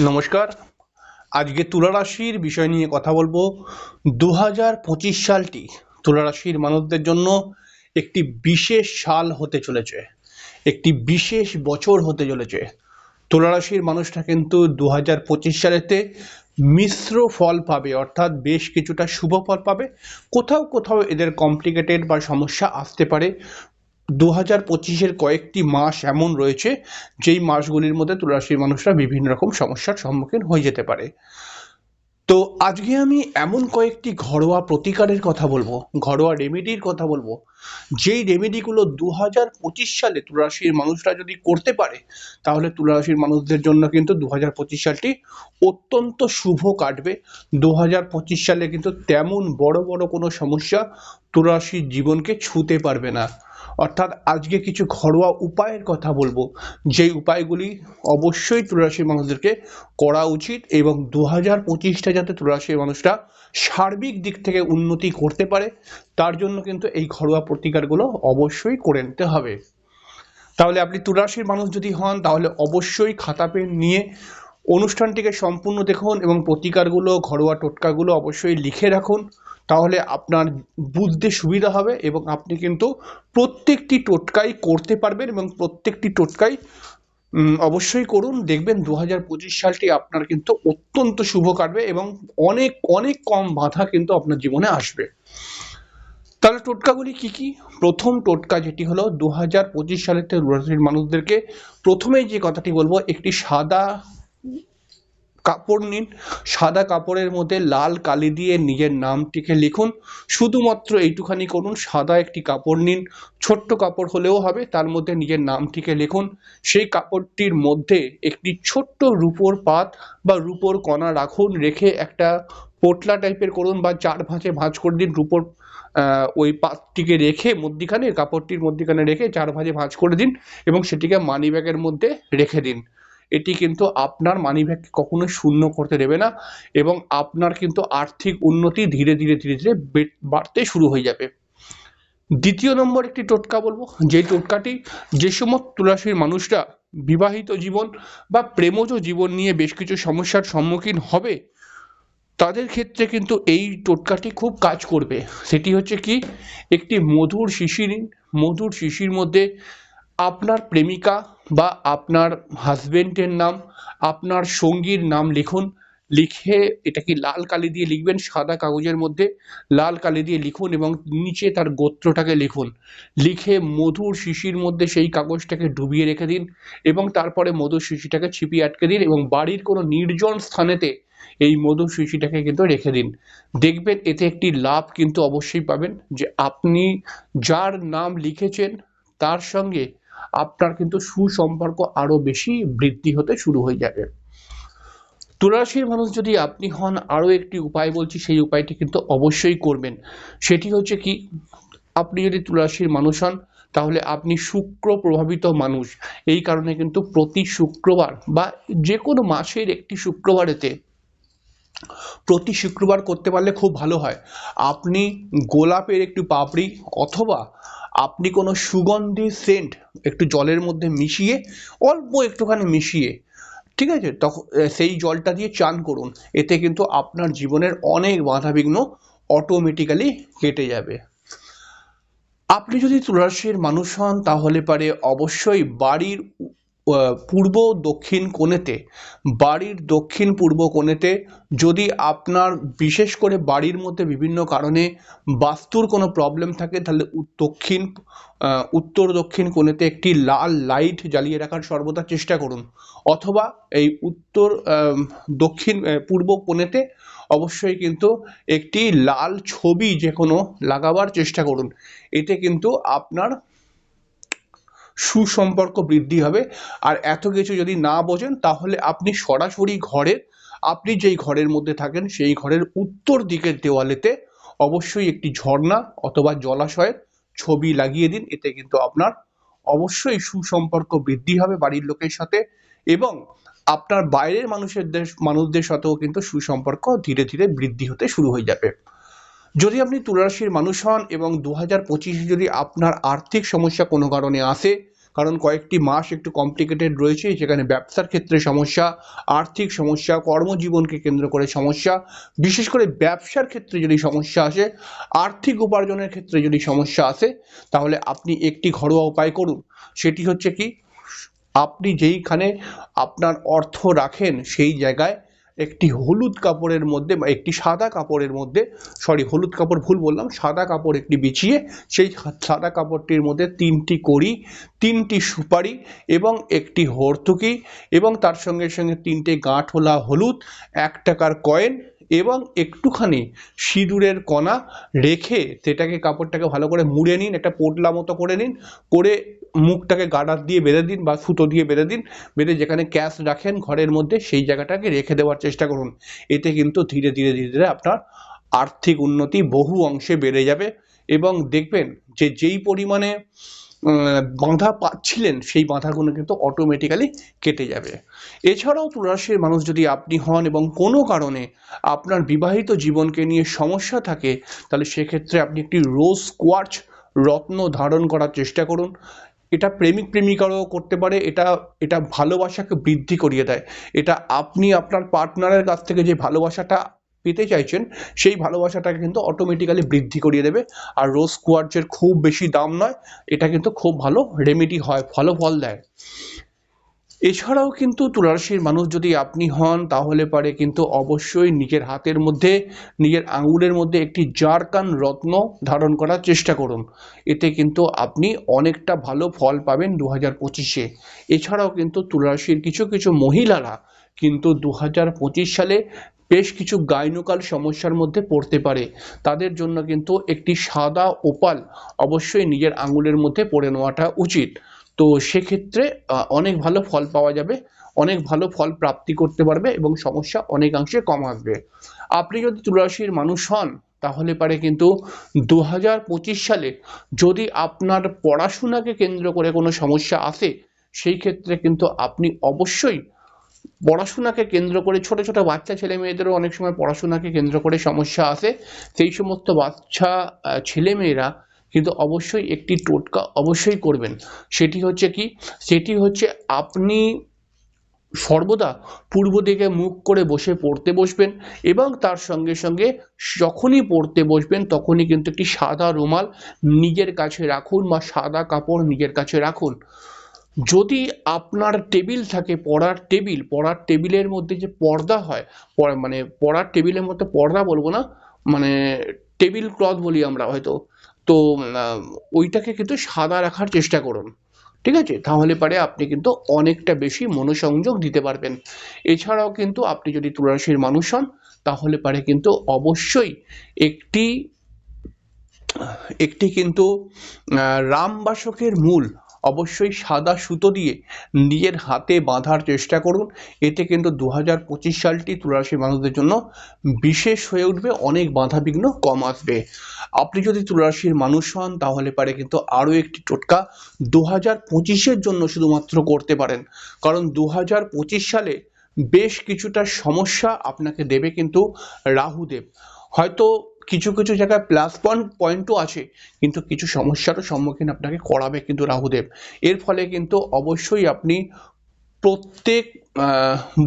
নমস্কার। আজকে তুলা রাশির বিষয় নিয়ে কথা বলব। দু হাজার পঁচিশ সালটি তুলা রাশির মানুষদের জন্য একটি বিশেষ সাল হতে চলেছে। একটি বিশেষ বছর হতে চলেছে। তুলা রাশির মানুষরা কিন্তু দু হাজার পঁচিশ সালেতে মিশ্র ফল পাবে, অর্থাৎ বেশ কিছুটা শুভ ফল পাবে। কোথাও কোথাও এদের কমপ্লিকেটেড বা সমস্যা আসতে পারে। দু হাজার পঁচিশের কয়েকটি মাস এমন রয়েছে, যেই মাসগুলির মধ্যে তুলারাশির মানুষরা বিভিন্ন রকম সমস্যার সম্মুখীন হয়ে যেতে পারে। তো আজকে আমি এমন কয়েকটি ঘরোয়া প্রতিকারের কথা বলব, ঘরোয়া রেমেডির কথা বলব, যেই রেমেডিগুলো দু হাজার পঁচিশ সালে তুলারাশির মানুষরা যদি করতে পারে, তাহলে তুলারাশির মানুষদের জন্য কিন্তু দু হাজার পঁচিশ সালটি অত্যন্ত শুভ কাটবে। দু হাজার পঁচিশ সালে কিন্তু তেমন বড় বড় কোনো সমস্যা তুলারাশির জীবনকে ছুঁতে পারবে না। অর্থাৎ আজকে কিছু ঘরোয়া উপায়ের কথা বলব। যেই উপায়গুলি অবশ্যই তুলারাশির মানুষদেরকে করা উচিত এবং দু হাজার পঁচিশটা যাতে তুলারাশির মানুষরা সার্বিক দিক থেকে উন্নতি করতে পারে, তার জন্য কিন্তু এই ঘরোয়া প্রতিকারগুলো অবশ্যই করে নিতে হবে। তাহলে আপনি তুলারাশির মানুষ যদি হন, তাহলে অবশ্যই খাতা পেন নিয়ে অনুষ্ঠানটিকে সম্পূর্ণ দেখুন এবং প্রতিকারগুলো, ঘরোয়া টোটকাগুলো অবশ্যই লিখে রাখুন। তাহলে আপনার বুঝতে সুবিধা হবে এবং আপনি কিন্তু প্রত্যেকটি টোটকাই করতে পারবেন এবং প্রত্যেকটি টোটকাই অবশ্যই করুন। দেখবেন দু হাজার পঁচিশ সালটি আপনার কিন্তু অত্যন্ত শুভ কাটবে এবং অনেক অনেক কম বাধা কিন্তু আপনার জীবনে আসবে। তাহলে টোটকাগুলি কি কি? প্রথম টোটকা যেটি হলো দু হাজার পঁচিশ সালের মানুষদেরকে প্রথমেই যে কথাটি বলব, একটি সাদা কাপড় নিন। সাদা কাপড়ের মধ্যে লাল কালি দিয়ে নিজের নামটিকে লিখুন। শুধুমাত্র এইটুখানি করুন, সাদা একটি কাপড় নিন। ছোট্ট কাপড় হলেও হবে, তার মধ্যে নিজের নামটিকে লিখুন। সেই কাপড়টির মধ্যে একটি ছোট্ট রূপোর পাত বা রূপোর কণা রাখুন, রেখে একটা পোটলা টাইপের করুন বা চার ভাঁজে ভাঁজ করে দিন রূপোর ওই পাতটিকে রেখে মধ্যিখানে, কাপড়টির মধ্যিখানে রেখে চার ভাঁজে ভাঁজ করে দিন এবং সেটিকে মানি ব্যাগের মধ্যে রেখে দিন। এটি কিন্তু আপনার মানি ব্যাগকে কখনো শূন্য করতে দেবে না এবং আপনার কিন্তু আর্থিক উন্নতি ধীরে ধীরে ধীরে ধীরে বাড়তে শুরু হয়ে যাবে। দ্বিতীয় নম্বর একটি টোটকা বলব। যে টোটকাটি যে সমস্ত তুলাসীর মানুষরা বিবাহিত জীবন বা প্রেমজ জীবন নিয়ে বেশ কিছু সমস্যার সম্মুখীন হবে, তাদের ক্ষেত্রে কিন্তু এই টোটকাটি খুব কাজ করবে। সেটি হচ্ছে কি? একটি মধুর শিশি নিন মধুর শিশির মধ্যে আপনার প্রেমিকা বা আপনার হাজবেন্ডের নাম, আপনার সঙ্গীর নাম লিখুন। লিখে এটা কি লাল কালি দিয়ে লিখবেন, সাদা কাগজের মধ্যে লাল কালি দিয়ে লিখুন এবং নিচে তার গোত্রটাকে লিখুন। লিখে মধুর শিশির মধ্যে সেই কাগজটাকে ডুবিয়ে রেখে দিন এবং তারপরে মধুর শিশিটাকে ছিপিয়ে আটকে দিন এবং বাড়ির কোনো নির্জন স্থানেতে এই মধুর শিশিটাকে কিন্তু রেখে দিন। দেখবেন এতে একটি লাভ কিন্তু অবশ্যই পাবেন যে আপনি যার নাম লিখেছেন, তার সঙ্গে আপনার কিন্তু সুসম্পর্ক আরও বেশি বৃদ্ধি হতে শুরু হয়ে যাবে। তুলারাশির মানুষ যদি আপনি হন, আরও একটি উপায় বলছি, সেই উপায়টি কিন্তু অবশ্যই করবেন। সেটি হচ্ছে কি, আপনি যদি তুলারাশির মানুষ হন, তাহলে আপনি শুক্র প্রভাবিত মানুষ। এই কারণে কিন্তু প্রতি শুক্রবার বা যে কোনো মাসের একটি শুক্রবারেতে প্রতি শুক্রবার করতে পারলে খুব ভালো হয়। আপনি গোলাপের একটু পাপড়ি অথবা আপনি কোনো সুগন্ধি সেন্ট একটু জলের মধ্যে মিশিয়ে, অল্প একটুখানি মিশিয়ে, ঠিক আছে? তখন সেই জলটা দিয়ে চান করুন। এতে কিন্তু আপনার জীবনের অনেক বাধাবিঘ্ন অটোমেটিক্যালি কেটে যাবে। আপনি যদি তুলারাশির মানুষ হন, তাহলে পারে অবশ্যই বাড়ির পূর্ব দক্ষিণ কোণেতে, বাড়ির দক্ষিণ পূর্ব কোণেতে, যদি আপনার বিশেষ করে বাড়ির মধ্যে বিভিন্ন কারণে বাস্তুর কোনো প্রবলেম থাকে, তাহলে দক্ষিণ উত্তর দক্ষিণ কোণেতে একটি লাল লাইট জ্বালিয়ে রাখার সর্বদা চেষ্টা করুন। অথবা এই উত্তর দক্ষিণ পূর্ব কোণেতে অবশ্যই কিন্তু একটি লাল ছবি যে কোনো লাগাবার চেষ্টা করুন। এতে কিন্তু আপনার সুসম্পর্ক বৃদ্ধি হবে। আর এত কিছু যদি না বোঝেন, তাহলে আপনি সরাসরি ঘরের আপনি যেই ঘরের মধ্যে থাকেন, সেই ঘরের উত্তর দিকের দেওয়ালেতে অবশ্যই একটি ঝর্ণা অথবা জলাশয়ের ছবি লাগিয়ে দিন। এতে কিন্তু আপনার অবশ্যই সুসম্পর্ক বৃদ্ধি হবে বাড়ির লোকের সাথে এবং আপনার বাইরের মানুষের মানুষদের সাথেও কিন্তু সুসম্পর্ক ধীরে ধীরে বৃদ্ধি হতে শুরু হয়ে যাবে। যদি আপনি তুলারাশির মানুষ হন এবং দু হাজার পঁচিশে যদি আপনার আর্থিক সমস্যা কোনো কারণে আসে, কারণ কয়েকটি মাস একটু কমপ্লিকেটেড রয়েছে, যেখানে ব্যবসার ক্ষেত্রে সমস্যা, আর্থিক সমস্যা, কর্মজীবনকে কেন্দ্র করে সমস্যা, বিশেষ করে ব্যবসার ক্ষেত্রে যদি সমস্যা আসে, আর্থিক উপার্জনের ক্ষেত্রে যদি সমস্যা আসে, তাহলে আপনি একটি ঘরোয়া উপায় করুন। সেটি হচ্ছে কি, আপনি যেইখানে আপনার অর্থ রাখেন সেই জায়গায় একটি হলুদ কাপড়ের মধ্যে বা একটি সাদা কাপড়ের মধ্যে সরি হলুদ কাপড় ভুল বললাম, সাদা কাপড় একটি বিছিয়ে, সেই সাদা কাপড়টির মধ্যে তিনটি কড়ি, তিনটি সুপারি এবং একটি হর্তুকি এবং তার সঙ্গে সঙ্গে তিনটে গাঁঠোলা হলুদ, এক টাকার কয়েন এবং একটুখানি সিঁদুরের কণা রেখে সেটাকে কাপড়টাকে ভালো করে মুড়ে নিন, একটা পোটলা মতো করে নিন, করে মুখটাকে গার্ডার দিয়ে বেঁধে দিন বা সুতো দিয়ে বেঁধে দিন, বেঁধে যেখানে ক্যাশ রাখেন ঘরের মধ্যে, সেই জায়গাটাকে রেখে দেওয়ার চেষ্টা করুন। এতে কিন্তু ধীরে ধীরে ধীরে ধীরে আপনার আর্থিক উন্নতি বহু অংশে বেড়ে যাবে এবং দেখবেন যে যেই পরিমাণে বাঁধা পাচ্ছিলেন, সেই বাঁধাগুলো কিন্তু অটোমেটিক্যালি কেটে যাবে। এছাড়াও তুলারাশির মানুষ যদি আপনি হন এবং কোনো কারণে আপনার বিবাহিত জীবনকে নিয়ে সমস্যা থাকে, তাহলে সেক্ষেত্রে আপনি একটি রোজ কোয়ার্চ রত্ন ধারণ করার চেষ্টা করুন। এটা প্রেমিক প্রেমিকারও করতে পারে, এটা এটা ভালোবাসাকে বৃদ্ধি করিয়ে দেয়। এটা আপনি আপনার পার্টনারের কাছ থেকে যে ভালোবাসাটা পেতে চাইছেন, সেই ভালোবাসাটাকে কিন্তু অটোমেটিক্যালি বৃদ্ধি করিয়ে দেবে। আর রোজ কোয়ার্চের খুব বেশি দাম নয়, এটা কিন্তু খুব ভালো রেমেডি হয়, ভালো ফল দেয়। এছাড়াও কিন্তু তুলারাশির মানুষ যদি আপনি হন, তাহলে পারে কিন্তু অবশ্যই নিজের হাতের মধ্যে, নিজের আঙুলের মধ্যে একটি জারকান রত্ন ধারণ করার চেষ্টা করুন। এতে কিন্তু আপনি অনেকটা ভালো ফল পাবেন দু হাজার পঁচিশে। এছাড়াও কিন্তু তুলারাশির কিছু কিছু মহিলারা কিন্তু দু হাজার পঁচিশ সালে বেশ কিছু গাইনোকাল সমস্যার মধ্যে পড়তে পারে। তাদের জন্য কিন্তু একটি সাদা ওপাল অবশ্যই নিজের আঙুলের মধ্যে পড়ে নেওয়াটা উচিত। তো সেক্ষেত্রে অনেক ভালো ফল পাওয়া যাবে, অনেক ভালো ফল প্রাপ্তি করতে পারবে এবং সমস্যা অনেকাংশে কম আসবে। আপনি যদি তুলারাশির মানুষ হন, তাহলে পারে কিন্তু দু হাজার পঁচিশ সালে যদি আপনার পড়াশোনাকে কেন্দ্র করে কোনো সমস্যা আসে, সেই ক্ষেত্রে কিন্তু আপনি অবশ্যই পড়াশোনাকে কেন্দ্র করে ছোট ছোট বাচ্চা ছেলে মেয়েদেরও অনেক সময় পড়াশোনাকে কেন্দ্র করে সমস্যা আসে। সেই সমস্ত বাচ্চা ছেলেমেয়েরা কিন্তু অবশ্যই একটি টোটকা অবশ্যই করবেন। সেটি হচ্ছে কি? সেটি হচ্ছে আপনি সর্বদা পূর্ব দিকে মুখ করে বসে পড়তে বসবেন এবং তার সঙ্গে সঙ্গে যখনই পড়তে বসবেন তখনই কিন্তু একটি সাদা রুমাল নিজের কাছে রাখুন বা সাদা কাপড় নিজের কাছে রাখুন। যদি আপনার টেবিল থাকে, পড়ার টেবিল, পড়ার টেবিলের মধ্যে যে পর্দা হয় মানে পড়ার টেবিলের মধ্যে পর্দা বলব না মানে টেবিল ক্লথ বলি আমরা হয়তো তো ওইটাকে কিন্তু সাদা রাখার চেষ্টা করুন। ঠিক আছে? তাহলে পারে আপনি কিন্তু অনেকটা বেশি মনোসংযোগ দিতে পারবেন। এছাড়াও কিন্তু আপনি যদি তুলারাশির মানুষ হন, তাহলে পারে কিন্তু অবশ্যই একটি একটি কিন্তু রামবাসকের মূল অবশ্যই সাদা সুতো দিয়ে নিজের হাতে বাঁধার চেষ্টা করুন। এতে কিন্তু দু হাজার পঁচিশ সালটি তুলারাশির মানুষদের জন্য বিশেষ হয়ে উঠবে, অনেক বাধা বিঘ্ন কম আসবে। আপনি যদি তুলারাশির মানুষ হন, তাহলে পারে কিন্তু আরও একটি টোটকা দু হাজার পঁচিশের জন্য শুধুমাত্র করতে পারেন। কারণ দু হাজার পঁচিশ সালে বেশ কিছুটা সমস্যা আপনাকে দেবে কিন্তু রাহুদেব। হয়তো কিছু কিছু জায়গায় প্লাস পয়েন্ট পয়েন্টও আছে, কিন্তু কিছু সমস্যারও সম্মুখীন আপনাকে করাবে কিন্তু রাহুদেব। এর ফলে কিন্তু অবশ্যই আপনি প্রত্যেক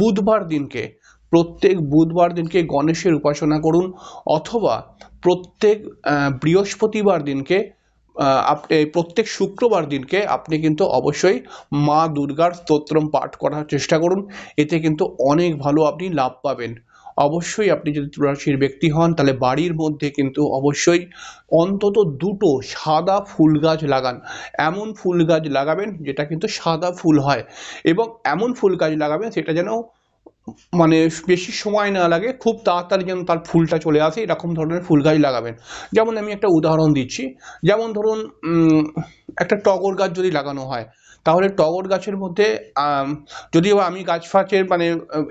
বুধবার দিনকে, প্রত্যেক বুধবার দিনকে গণেশের উপাসনা করুন, অথবা প্রত্যেক বৃহস্পতিবার দিনকে আপনি প্রত্যেক শুক্রবার দিনকে আপনি কিন্তু অবশ্যই মা দুর্গার স্তোত্রম পাঠ করার চেষ্টা করুন। এতে কিন্তু অনেক ভালো আপনি লাভ পাবেন। অবশ্যই আপনি যদি তুলারাশির ব্যক্তি হন, তাহলে বাড়ির মধ্যে কিন্তু অবশ্যই অন্তত দুটো সাদা ফুল গাছ লাগান। এমন ফুল গাছ লাগাবেন যেটা কিন্তু সাদা ফুল হয় এবং এমন ফুল গাছ লাগাবেন সেটা যেন মানে বেশি সময় না লাগে, খুব তাড়াতাড়ি যেন তার ফুলটা চলে আসে, এরকম ধরনের ফুল গাছ লাগাবেন। যেমন আমি একটা উদাহরণ দিচ্ছি। যেমন ধরুন একটা টগর গাছ যদি লাগানো হয় তাহলে টগর গাছের মধ্যে যদিও আমি গাছ ফাছের মানে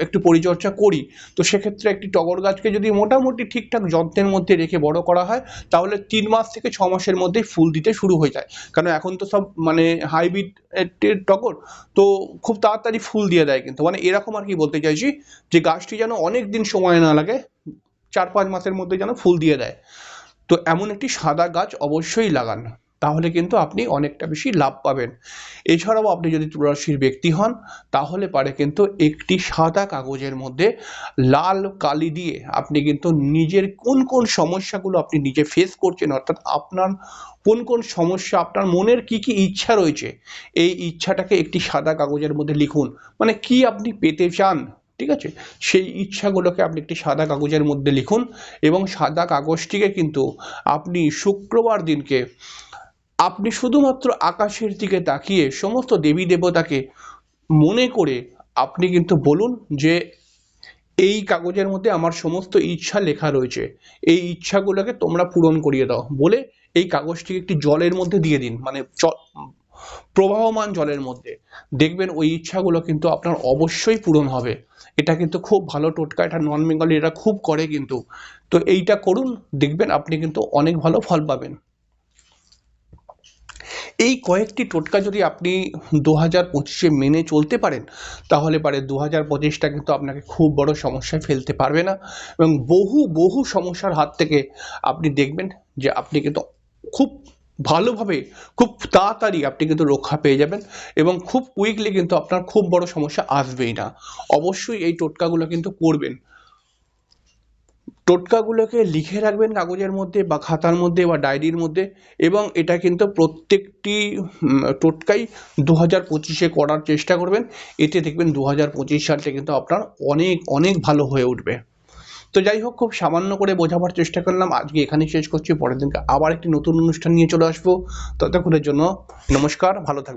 একটু পরিচর্যা করি, তো সেক্ষেত্রে একটি টগর গাছকে যদি মোটামুটি ঠিকঠাক যত্নের মধ্যে রেখে বড় করা হয়, তাহলে তিন মাস থেকে ছ মাসের মধ্যেই ফুল দিতে শুরু হয়ে যায়। কারণ এখন তো সব মানে হাইব্রিড টগর, তো খুব তাড়াতাড়ি ফুল দিয়ে দেয় কিন্তু। মানে এরকম আর কি বলতে চাইছি, যে গাছটি যেন অনেক দিন সময় না লাগে, চার পাঁচ মাসের মধ্যে যেন ফুল দিয়ে দেয়। তো এমন একটি সাদা গাছ অবশ্যই লাগান। তাহলে কিন্তু আপনি অনেকটা বেশি লাভ পাবেন। এছাড়াও আপনি যদি তুলারাশির ব্যক্তি হন, তাহলে পারে কিন্তু একটি সাদা কাগজের মধ্যে লাল কালি দিয়ে আপনি কিন্তু নিজের কোন কোন সমস্যাগুলো আপনি নিজে ফেস করছেন, অর্থাৎ আপনার কোন কোন সমস্যা, আপনার মনের কি কি ইচ্ছা রয়েছে, এই ইচ্ছাটাকে একটি সাদা কাগজের মধ্যে লিখুন। মানে কি আপনি পেতে চান, ঠিক আছে? সেই ইচ্ছাগুলোকে আপনি একটি সাদা কাগজের মধ্যে লিখুন এবং সাদা কাগজটিকে কিন্তু আপনি শুক্রবার দিনকে আপনি শুধুমাত্র আকাশের দিকে তাকিয়ে সমস্ত দেবী দেবতাকে মনে করে আপনি কিন্তু বলুন যে এই কাগজের মধ্যে আমার সমস্ত ইচ্ছা লেখা রয়েছে। এই ইচ্ছাগুলোকে তোমরা পূরণ করিয়ে দাও। বলে এই কাগজটিকে একটি জলের মধ্যে দিয়ে দিন মানে প্রবাহমান জলের মধ্যে। দেখবেন ওই ইচ্ছাগুলো কিন্তু আপনার অবশ্যই পূরণ হবে। এটা কিন্তু খুব ভালো টোটকা, এটা নন বেঙ্গলি এরা খুব করে কিন্তু। তো এইটা করুন, দেখবেন আপনি কিন্তু অনেক ভালো ফল পাবেন। এই কয়েকটি টোটকা যদি আপনি দু হাজার পঁচিশে মেনে চলতে পারেন, তাহলে পারে দু হাজার পঁচিশটা কিন্তু আপনাকে খুব বড় সমস্যায় ফেলতে পারবে না। এবং বহু বহু সমস্যার হাত থেকে আপনি দেখবেন যে আপনি কিন্তু খুব ভালোভাবে, খুব তাড়াতাড়ি আপনি কিন্তু রক্ষা পেয়ে যাবেন এবং খুব কুইকলি কিন্তু আপনার খুব বড় সমস্যা আসবেই না। অবশ্যই এই টোটকাগুলো কিন্তু করবেন। টোটকাগুলোকে লিখে রাখবেন কাগজের মধ্যে বা খাতার মধ্যে বা ডায়েরির মধ্যে এবং এটা কিন্তু প্রত্যেকটি টোটকাই দু হাজার পঁচিশে করার চেষ্টা করবেন। এতে দেখবেন দু হাজার পঁচিশ সালটা কিন্তু আপনার অনেক অনেক ভালো হয়ে উঠবে। তো যাই হোক, খুব সামান্য করে বোঝাবার চেষ্টা করলাম। আজকে এখানেই শেষ করছি। পরের দিনকে আবার একটি নতুন অনুষ্ঠান নিয়ে চলে আসব। ততক্ষণের জন্য নমস্কার, ভালো থাকবেন।